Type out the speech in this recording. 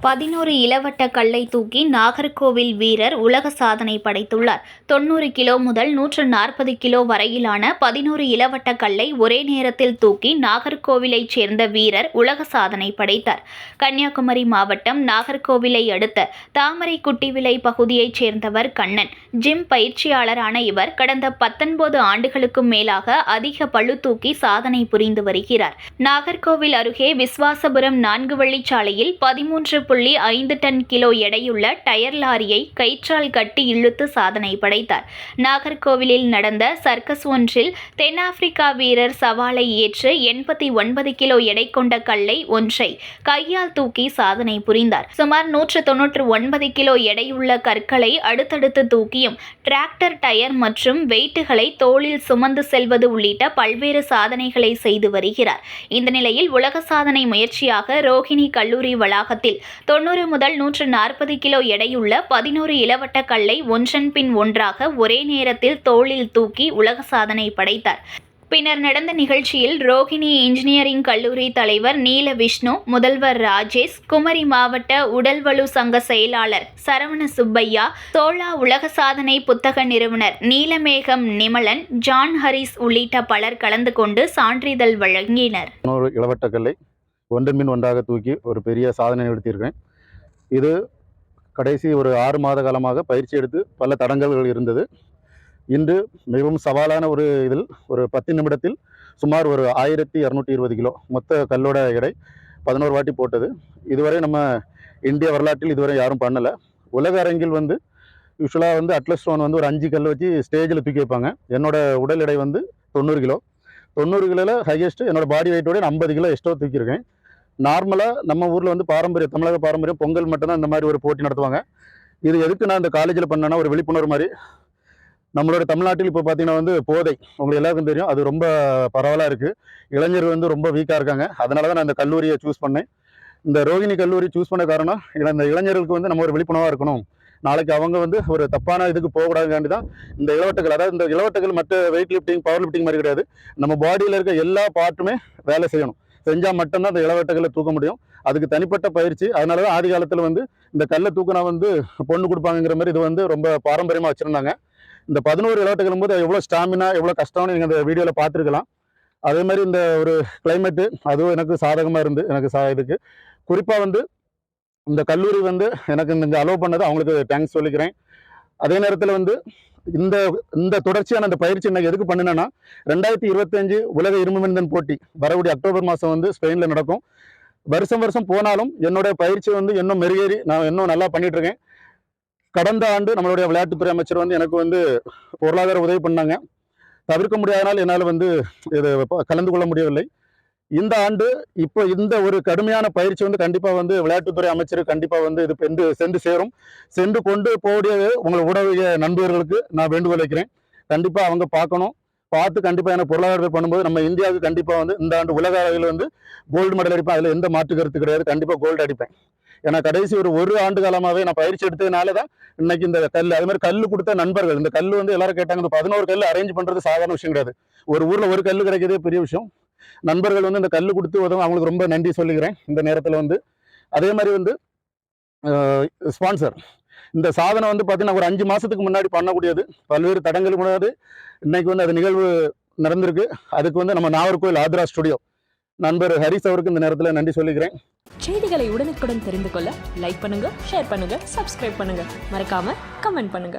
பதினோரு இளவட்ட கல்லை தூக்கி நாகர்கோவில் வீரர் உலக சாதனை படைத்துள்ளார். தொண்ணூறு கிலோ முதல் நூற்று நாற்பது கிலோ வரையிலான பதினோரு இளவட்ட கல்லை ஒரே நேரத்தில் தூக்கி நாகர்கோவிலைச் சேர்ந்த வீரர் உலக சாதனை படைத்தார். கன்னியாகுமரி மாவட்டம் நாகர்கோவிலை அடுத்த தாமரைக்குட்டிவிளை பகுதியைச் சேர்ந்தவர் கண்ணன். ஜிம் பயிற்சியாளரான இவர் கடந்த பத்தொன்பது ஆண்டுகளுக்கும் மேலாக அதிக பழு தூக்கி சாதனை புரிந்து வருகிறார். நாகர்கோவில் அருகே விஸ்வாசபுரம் நான்கு வழிச்சாலையில் பதிமூன்று புள்ளி ஐந்து டன் கிலோ எடையுள்ள டயர் லாரியை கயிற்றால் கட்டி இழுத்து சாதனை படைத்தார். நாகர்கோவிலில் நடந்த சர்க்கஸ் ஒன்றில் தென்னாப்பிரிக்கா வீரர் சவாலை ஏற்று எண்பத்தி ஒன்பது கிலோ எடை கொண்ட கல்லை ஒன்றை கையால் தூக்கி சாதனை புரிந்தார். சுமார் நூற்று தொன்னூற்று ஒன்பது கிலோ எடையுள்ள கற்களை அடுத்தடுத்து தூக்கியும் டிராக்டர் டயர் மற்றும் வெயிட்டுகளை தோளில் சுமந்து செல்வது உள்ளிட்ட பல்வேறு சாதனைகளை செய்து வருகிறார். இந்த நிலையில் உலக சாதனை முயற்சியாக ரோஹிணி கல்லூரி வளாகத்தில் தொண்ணூறு முதல் நூற்று நாற்பது கிலோ எடையுள்ள பதினோரு இளவட்ட கல்லை ஒன்றன் பின் ஒன்றாக ஒரே நேரத்தில் தோளில் தூக்கி உலக சாதனை படைத்தார். பின்னர் நடந்த நிகழ்ச்சியில் ரோஹிணி இன்ஜினியரிங் கல்லூரி தலைவர் நீல விஷ்ணு முதல்வர் ராஜேஷ் குமரி மாவட்ட உடல்வலு சங்க செயலாளர் சரவண சுப்பையா சோழா உலக சாதனை புத்தக நிறுவனர் நீலமேகம் நிமலன் ஜான் ஹரிஸ் உள்ளிட்ட பலர் கலந்து கொண்டு சான்றிதழ் வழங்கினர். இளவட்டக்கல்லை ஒன்றன் மின் ஒன்றாக தூக்கி ஒரு பெரிய சாதனை நிகழ்த்தியிருக்கேன் இது கடைசி ஒரு ஆறு மாத காலமாக பயிற்சி எடுத்து பல தடங்கல்கள் இருந்தது. இன்று மிகவும் சவாலான ஒரு இதில் ஒரு பத்து நிமிடத்தில் சுமார் ஒரு ஆயிரத்தி இரநூத்தி இருபது கிலோ மொத்த கல்லோட எடை பதினோரு வாட்டி போட்டது. இதுவரை நம்ம இந்திய வரலாற்றில் இதுவரை யாரும் பண்ணலை. உலக அரங்கில் வந்து யூஸ்வலாக வந்து அட்லஸ் ஸ்டோன் வந்து ஒரு அஞ்சு கல் வச்சு ஸ்டேஜில் தூக்கி வைப்பாங்க. என்னோட உடல் எடை வந்து தொண்ணூறு கிலோ. தொண்ணூறு கிலோவில் ஹையஸ்ட்டு என்னோடய பாடி வெயிட்டோட ஐம்பது கிலோ எக்ஸ்ட்ரா தூக்கியிருக்கேன். நார்மலாக நம்ம ஊரில் வந்து பாரம்பரிய தமிழக பாரம்பரியம் பொங்கல் மட்டும்தான் இந்த மாதிரி ஒரு போட்டி நடத்துவாங்க. இது எதுக்கு நான் இந்த காலேஜில் பண்ணேன்னா ஒரு விழிப்புணர்வு மாதிரி. நம்மளோட தமிழ்நாட்டில் இப்போ பார்த்தீங்கன்னா வந்து போதை உங்களுக்கு எல்லாருக்கும் தெரியும். அது ரொம்ப பரவலாக இருக்குது இளைஞர்கள் வந்து ரொம்ப வீக்காக இருக்காங்க. அதனால தான் நான் இந்த கல்லூரியை சூஸ் பண்ணேன். இந்த ரோகிணி கல்லூரி சூஸ் பண்ண காரணம் இந்த இளைஞர்களுக்கு வந்து நம்ம ஒரு விழிப்புணர்வாக இருக்கணும். நாளைக்கு அவங்க வந்து ஒரு தப்பான இதுக்கு போகக்கூடாதுக்காண்டி தான் இந்த இளவட்டங்கள் அதாவது இந்த இளவட்டங்கள் மற்ற வெயிட் லிஃப்டிங் பவர் லிஃப்டிங் மாதிரி கிடையாது. நம்ம பாடியில் இருக்க எல்லா பார்ட்டுமே வேலை செய்யணும். செஞ்சால் மட்டும்தான் அந்த இளவட்டங்களை தூக்க முடியும். அதுக்கு தனிப்பட்ட பயிற்சி. அதனால தான் ஆதி காலத்தில் வந்து இந்த கல்லை தூக்கினா வந்து பொண்ணு கொடுப்பாங்கிற மாதிரி இது வந்து ரொம்ப பாரம்பரியமாக வச்சுருந்தாங்க. இந்த பதினோரு இளவட்டங்களும் போது எவ்வளோ ஸ்டாமினா எவ்வளோ கஷ்டம்னு நீங்கள் அந்த வீடியோவில் பார்த்துருக்கலாம். அதே மாதிரி இந்த ஒரு கிளைமேட்டு அதுவும் எனக்கு சாதகமாக இருந்து எனக்கு சா இதுக்கு. குறிப்பாக வந்து இந்த கல்லூரி வந்து எனக்கு இந்த அலோவ் பண்ணது அவங்களுக்கு தேங்க்ஸ் சொல்லிக்கிறேன். அதே நேரத்தில் வந்து இந்த இந்த தொடர்ச்சியான அந்த பயிற்சி நான் எதுக்கு பண்ணினேன்னா ரெண்டாயிரத்தி இருபத்தஞ்சு உலக இரும்புமனிதன் போட்டி வரக்கூடிய அக்டோபர் மாதம் வந்து ஸ்பெயினில் நடக்கும். வருஷம் வருஷம் போனாலும் என்னுடைய பயிற்சி வந்து இன்னும் மெருகேறி நான் இன்னும் நல்லா பண்ணிட்டு இருக்கேன் கடந்த ஆண்டு நம்மளுடைய விளையாட்டுத்துறை அமைச்சர் வந்து எனக்கு வந்து பொருளாதார உதவி பண்ணாங்க. தவிர்க்க முடியாதனால் என்னால் வந்து இது கலந்து கொள்ள முடியவில்லை. இந்த ஆண்டு இப்போ இந்த ஒரு கடுமையான பயிற்சி வந்து கண்டிப்பாக வந்து விளையாட்டுத்துறை அமைச்சர் கண்டிப்பாக வந்து இது சென்று சென்று சேரும். சென்று கொண்டு போகக்கூடிய உங்களை உடவிய நண்பர்களுக்கு நான் வேண்டுகோள் வைக்கிறேன். கண்டிப்பாக அவங்க பார்க்கணும். பார்த்து கண்டிப்பாக எனக்கு பொருளாதாரத்தை பண்ணும்போது நம்ம இந்தியாவுக்கு கண்டிப்பாக வந்து இந்த ஆண்டு உலக அளவில் வந்து கோல்டு மெடல் அடிப்பேன். அதில் எந்த மாற்று கருத்து கிடையாது. கண்டிப்பாக கோல்டு அடிப்பேன். ஏன்னா கடைசி ஒரு ஒரு ஆண்டு காலமாகவே நான் பயிற்சி எடுத்ததுனால தான் இன்னைக்கு இந்த கல் அது மாதிரி கல் கொடுத்த நண்பர்கள் இந்த கல் வந்து எல்லாரும் கேட்டாங்க இந்த பதினோரு கல் அரேஞ்ச் பண்ணுறது சாதாரண விஷயம் கிடையாது. ஒரு ஊரில் ஒரு கல் கிடைக்கிறதே பெரிய விஷயம். நண்பர்கள் வந்து இந்த கல் கொடுத்து உதவும் அவங்களுக்கு ரொம்ப நன்றி சொல்லிக்கிறேன் இந்த நேரத்தில் வந்து. அதே மாதிரி வந்து ஸ்பான்சர் இந்த சாதனை வந்து பார்த்தீங்கன்னா ஒரு அஞ்சு மாசத்துக்கு முன்னாடி பண்ணக்கூடியது. பல்வேறு தடங்கள் கூடாது இன்னைக்கு வந்து அது நிகழ்வு நடந்திருக்கு. அதுக்கு வந்து நம்ம நாகர்கோவில் ஆத்ரா ஸ்டுடியோ நண்பர் ஹரிஸ் அவருக்கு இந்த நேரத்தில் நன்றி சொல்லிக்கிறேன் செய்திகளை உடனுக்குடன் தெரிந்து கொள்ள லைக் பண்ணுங்க ஷேர் பண்ணுங்க சப்ஸ்கிரைப் பண்ணுங்க. மறக்காம கமெண்ட் பண்ணுங்க.